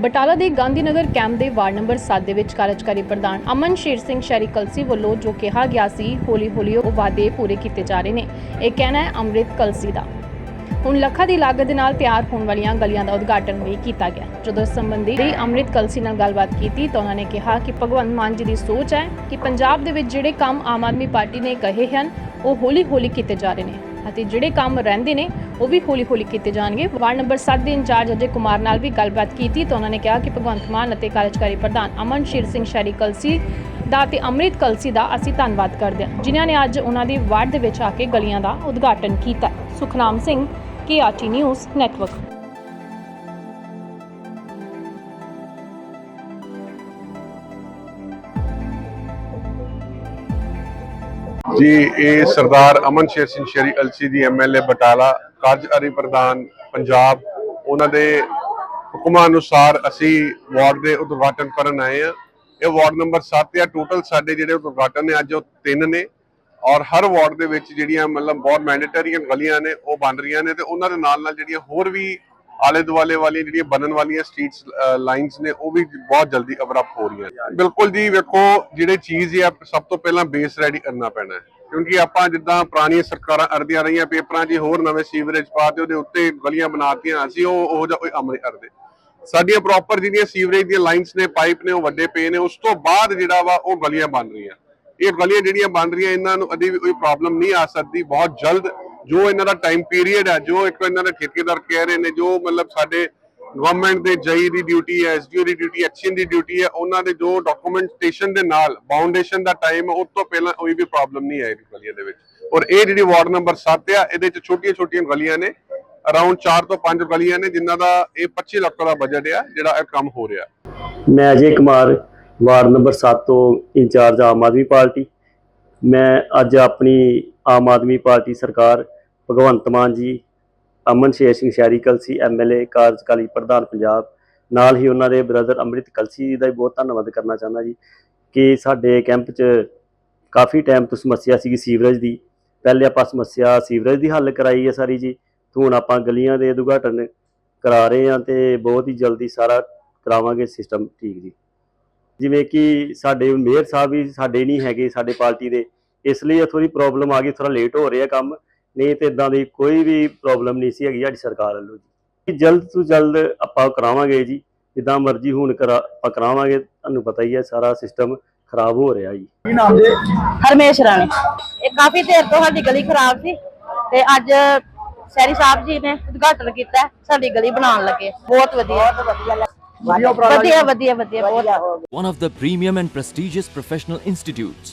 ਬਟਾਲਾ ਦੇ ਗਾਂਧੀ ਨਗਰ ਕੈਂਪ ਦੇ ward number 7 ਦੇ ਵਿੱਚ ਕਾਰਜਕਾਰੀ ਪ੍ਰਧਾਨ ਅਮਨ ਸ਼ੇਰ ਸਿੰਘ ਸ਼ਹਿਰੀ ਕਲਸੀ ਵੱਲੋਂ ਜੋ ਕਿਹਾ ਗਿਆ ਸੀ, ਹੌਲੀ-ਹੌਲੀ ਉਹ ਵਾਅਦੇ ਪੂਰੇ ਕੀਤੇ ਜਾ ਰਹੇ ਨੇ। ਇਹ ਕਹਿਣਾ ਹੈ ਅੰਮ੍ਰਿਤ ਕਲਸੀ ਦਾ। ਹੁਣ ਲੱਖਾਂ ਦੀ ਲਾਗਤ ਦੇ ਨਾਲ ਤਿਆਰ ਹੋਣ ਵਾਲੀਆਂ ਗਲੀਆਂ ਦਾ ਉਦਘਾਟਨ ਵੀ ਕੀਤਾ ਗਿਆ। ਜਦੋਂ ਇਸ ਸੰਬੰਧੀ ਦੀ ਅੰਮ੍ਰਿਤ ਕਲਸੀ ਨਾਲ ਗੱਲਬਾਤ ਕੀਤੀ ਤਾਂ ਉਹਨਾਂ ਨੇ ਕਿਹਾ ਕਿ ਭਗਵੰਤ ਮਾਨ ਜੀ ਦੀ ਸੋਚ ਹੈ ਕਿ ਪੰਜਾਬ ਦੇ ਵਿੱਚ ਜਿਹੜੇ ਕੰਮ ਆਮ ਆਦਮੀ ਪਾਰਟੀ ਨੇ ਕਹੇ ਹਨ, ਉਹ ਹੌਲੀ-ਹੌਲੀ ਕੀਤੇ ਜਾ ਰਹੇ ਨੇ। ਅਤੇ ਜਿਹੜੇ ਕੰਮ ਰਹਿੰਦੇ ਨੇ, ਉਹ ਵੀ ਹੌਲੀ-ਹੌਲੀ ਕੀਤੇ ਜਾਣਗੇ। ਵਾਰਡ ਨੰਬਰ 7 ਦੇ ਇੰਚਾਰਜ ਅਜੇ ਕੁਮਾਰ ਨਾਲ ਵੀ ਗੱਲਬਾਤ ਕੀਤੀ ਤਾਂ ਉਹਨਾਂ ਨੇ ਕਿਹਾ ਕਿ ਭਗਵੰਤ ਮਾਨ ਅਤੇ ਕਾਰਜਕਾਰੀ ਪ੍ਰਧਾਨ ਅਮਨ ਸ਼ੇਰ ਸਿੰਘ ਸ਼ਹਿਰੀ ਕਲਸੀ ਦਾ ਤੇ ਅੰਮ੍ਰਿਤ ਕਲਸੀ ਦਾ ਅਸੀਂ ਧੰਨਵਾਦ ਕਰਦੇ ਹਾਂ। ਜਿਨ੍ਹਾਂ ਨੇ ਅੱਜ ਉਹਨਾਂ ਦੇ ਵਾਰਡ ਦੇ ਵਿੱਚ ਆ ਕੇ ਗਲੀਆਂ ਦਾ ਉਦਘਾਟਨ ਕੀਤਾ। Sukhnam Singh KRT news network ji, ਇਹ ਸਰਦਾਰ ਅਮਨ ਸ਼ੇਰ ਸਿੰਘ ਸ਼ੇਰੀ ਅਲਸੀ ਦੀ ਐਮਐਲਏ ਬਟਾਲਾ ਕਾਰਜਕਾਰੀ ਪ੍ਰਧਾਨ, ਪੰਜਾਬ, ਉਹਨਾਂ ਦੇ ਹੁਕਮਾਂ ਅਨੁਸਾਰ ਅਸੀਂ ਵਾਰਡ ਦੇ ਉਦਘਾਟਨ ਕਰਨ ਆਏ ਆ ਇਹ ਵਾਰਡ ਨੰਬਰ 7 ਆ, ਟੋਟਲ ਸਾਡੇ ਜਿਹੜੇ ਉਦਘਾਟਨ ਨੇ, ਅੱਜ ਉਹ ਤਿੰਨ ਨੇ। ਔਰ ਹਰ ਵਾਰਡ ਦੇ ਵਿੱਚ ਜਿਹੜੀਆਂ ਮਤਲਬ ਬਹੁਤ ਮੈਂਡੇਟਰੀਆਂ ਗਲੀਆਂ ਨੇ, ਉਹ ਬਣ ਰਹੀਆਂ ਨੇ ਤੇ ਉਹਨਾਂ ਦੇ ਨਾਲ ਨਾਲ ਜਿਹੜੀਆਂ ਹੋਰ ਵੀ ਆਲੇ ਦੁਆਲੇ ਵਾਲੀਆਂ ਜਿਹੜੀਆਂ ਬਣਨ ਵਾਲੀਆਂ ਸਟਰੀਟਸ ਲਾਈਨਸ ਨੇ, ਉਹ ਵੀ ਬਹੁਤ ਜਲਦੀ ਅਵਰਪ ਹੋ ਰਹੀਆਂ ਬਿਲਕੁਲ ਜੀ, ਵੇਖੋ, ਜਿਹੜੇ ਚੀਜ਼ ਇਹ ਸਭ ਤੋਂ ਪਹਿਲਾਂ ਬੇਸ ਰੈਡੀ ਕਰਨਾ ਪੈਣਾ ਹੈ। ਕਿਉਂਕਿ ਆਪਾਂ ਜਿੱਦਾਂ ਪੁਰਾਣੀਆਂ ਸਰਕਾਰਾਂ ਅਰਦੀਆਂ ਰਹੀਆਂ, ਪੇਪਰਾਂ 'ਚ ਹੋਰ ਨਵੇਂ ਸੀਵਰੇਜ ਪਾ ਉਹਦੇ ਉੱਤੇ ਗਲੀਆਂ ਬਣਾਤੀਆਂ ਅਸੀਂ ਉਹ ਉਹ ਜਿਹਾ ਕੋਈ ਅਮਲ ਕਰਦੇ। ਸਾਡੀਆਂ ਪ੍ਰੋਪਰ ਜਿਹੜੀਆਂ ਸੀਵਰੇਜ ਦੀਆਂ ਲਾਈਨਸ ਨੇ ਪਾਈਪ ਨੇ, ਉਹ ਵੱਡੇ ਪਏ ਨੇ, ਉਸ ਤੋਂ ਬਾਅਦ ਜਿਹੜਾ ਵਾ, ਉਹ ਗਲੀਆਂ ਬਣ ਰਹੀਆਂ। ਇਹ ਗਲੀਆਂ ਜਿਹੜੀਆਂ ਬਣ ਰਹੀਆਂ, ਇਹਨਾਂ ਨੂੰ ਅਦੀ ਵੀ ਕੋਈ ਪ੍ਰੋਬਲਮ ਨਹੀਂ ਆ ਸਕਦੀ। ਬਹੁਤ ਜਲਦ ਜੋ ਇਹਨਾਂ ਦਾ ਟਾਈਮ ਪੀਰੀਅਡ ਹੈ, ਜੋ ਇੱਕ ਇਹਨਾਂ ਦੇ ਠੇਕੇਦਾਰ ਕਹਿ ਰਹੇ ਨੇ, ਜੋ ਮਤਲਬ ਸਾਡੇ ਗਵਰਨਮੈਂਟ ਦੇ ਜਈ ਦੀ ਡਿਊਟੀ ਹੈ ਐਸਡੀਓ ਦੀ ਡਿਊਟੀ ਐਕਸ਼ਨ ਦੀ ਡਿਊਟੀ ਹੈ, ਉਹਨਾਂ ਦੇ ਜੋ ਡਾਕੂਮੈਂਟੇਸ਼ਨ ਦੇ ਨਾਲ ਬਾਉਂਡੇਸ਼ਨ ਦਾ ਟਾਈਮ ਉਸ ਤੋਂ ਪਹਿਲਾਂ ਕੋਈ ਵੀ ਪ੍ਰੋਬਲਮ ਨਹੀਂ ਆਏਗੀ ਗਲੀਆਂ ਦੇ ਵਿੱਚ। ਔਰ ਇਹ ਜਿਹੜੀ ਵਾਰਡ ਨੰਬਰ 7 ਆ, ਇਹਦੇ ਚ ਛੋਟੀਆਂ ਛੋਟੀਆਂ ਗਲੀਆਂ ਨੇ ਅਰਾਊਂਡ 4 ਤੋਂ 5 ਗਲੀਆਂ ਨੇ, ਜਿਨ੍ਹਾਂ ਦਾ ਇਹ 25 ਲੱਖ ਦਾ ਬਜਟ ਆ, ਜਿਹੜਾ ਇਹ ਕੰਮ ਹੋ ਰਿਹਾ। ਮੈਂ ਅਜੇ ਕੁਮਾਰ ਵਾਰਡ ਨੰਬਰ 7 ਤੋਂ ਇੰਚਾਰਜ ਆਮ ਆਦਮੀ ਪਾਰਟੀ। ਮੈਂ ਅੱਜ ਆਪਣੀ ਆਮ ਆਦਮੀ ਪਾਰਟੀ ਸਰਕਾਰ ਭਗਵੰਤ ਮਾਨ ਜੀ, ਅਮਨ ਸ਼ੇਰ ਸਿੰਘ ਸ਼ਹਿਰੀ ਕਲਸੀ ਐਮਐਲਏ ਕਾਰਜਕਾਰੀ ਪ੍ਰਧਾਨ ਪੰਜਾਬ। ਨਾਲ ਹੀ ਉਹਨਾਂ ਦੇ ਬ੍ਰਦਰ ਅੰਮ੍ਰਿਤ ਕਲਸੀ ਜੀ ਦਾ ਵੀ ਬਹੁਤ ਧੰਨਵਾਦ ਕਰਨਾ ਚਾਹੁੰਦਾ ਜੀ ਕਿ ਸਾਡੇ ਕੈਂਪ 'ਚ ਕਾਫੀ ਟਾਈਮ ਤੋਂ ਸਮੱਸਿਆ ਸੀਗੀ ਸੀਵਰੇਜ ਦੀ। ਪਹਿਲੇ ਆਪਾਂ ਸਮੱਸਿਆ ਸੀਵਰੇਜ ਦੀ ਹੱਲ ਕਰਾਈ ਹੈ ਸਾਰੀ ਜੀ। ਹੁਣ ਆਪਾਂ ਗਲੀਆਂ ਦੇ ਉਦਘਾਟਨ ਕਰਾ ਰਹੇ ਹਾਂ ਤੇ ਬਹੁਤ ਹੀ ਜਲਦੀ ਸਾਰਾ ਕਰਾਵਾਂਗੇ ਸਿਸਟਮ ਠੀਕ ਜੀ। ਜਿਵੇਂ ਕਿ ਸਾਡੇ ਮੇਅਰ ਸਾਹਿਬ ਵੀ ਸਾਡੇ ਨਹੀਂ ਹੈਗੇ, ਸਾਡੇ ਪਾਰਟੀ ਦੇ। ਇਸ ਲਈ ਥੋੜੀ ਪ੍ਰੋਬਲਮ ਆ ਗਈ ਥੋੜਾ ਲੇਟ ਹੋ ਰਿਹਾ ਕੰਮ। ਨਹੀਂ ਤੇ ਇਦਾਂ ਦੀ ਕੋਈ ਵੀ ਪ੍ਰੋਬਲਮ ਨਹੀਂ ਸੀ ਹੈਗੀ ਸਾਡੀ ਸਰਕਾਰ ਵੱਲੋਂ ਜੀ। ਜਲਦ ਤੋਂ ਜਲਦ ਆਪਾਂ ਕਰਾਵਾਂਗੇ ਜੀ ਜਿੱਦਾਂ ਮਰਜ਼ੀ ਹੁਣ ਕਰਾ ਆਪਾਂ ਕਰਾਵਾਂਗੇ ਤੁਹਾਨੂੰ ਪਤਾ ਹੀ ਹੈ ਸਾਰਾ ਸਿਸਟਮ ਖਰਾਬ ਹੋ ਰਿਹਾ ਜੀ। ਕੀ ਨਾਮ ਦੇ ਹਰਮੇਸ਼ ਰਾਣੀ। ਇਹ ਕਾਫੀ ਦੇਰ ਤੋਂ ਸਾਡੀ ਗਲੀ ਖਰਾਬ ਸੀ ਤੇ ਅੱਜ ਸੈਰੀ ਸਾਹਿਬ ਜੀ ਨੇ ਉਦਘਾਟਨ ਕੀਤਾ ਸਾਡੀ ਗਲੀ ਬਣਾਉਣ ਲੱਗੇ। ਬਹੁਤ ਵਧੀਆ। ਵਧੀਆ ਵਧੀਆ ਵਧੀਆ ਬਹੁਤ one of the premium and prestigious professional institutes,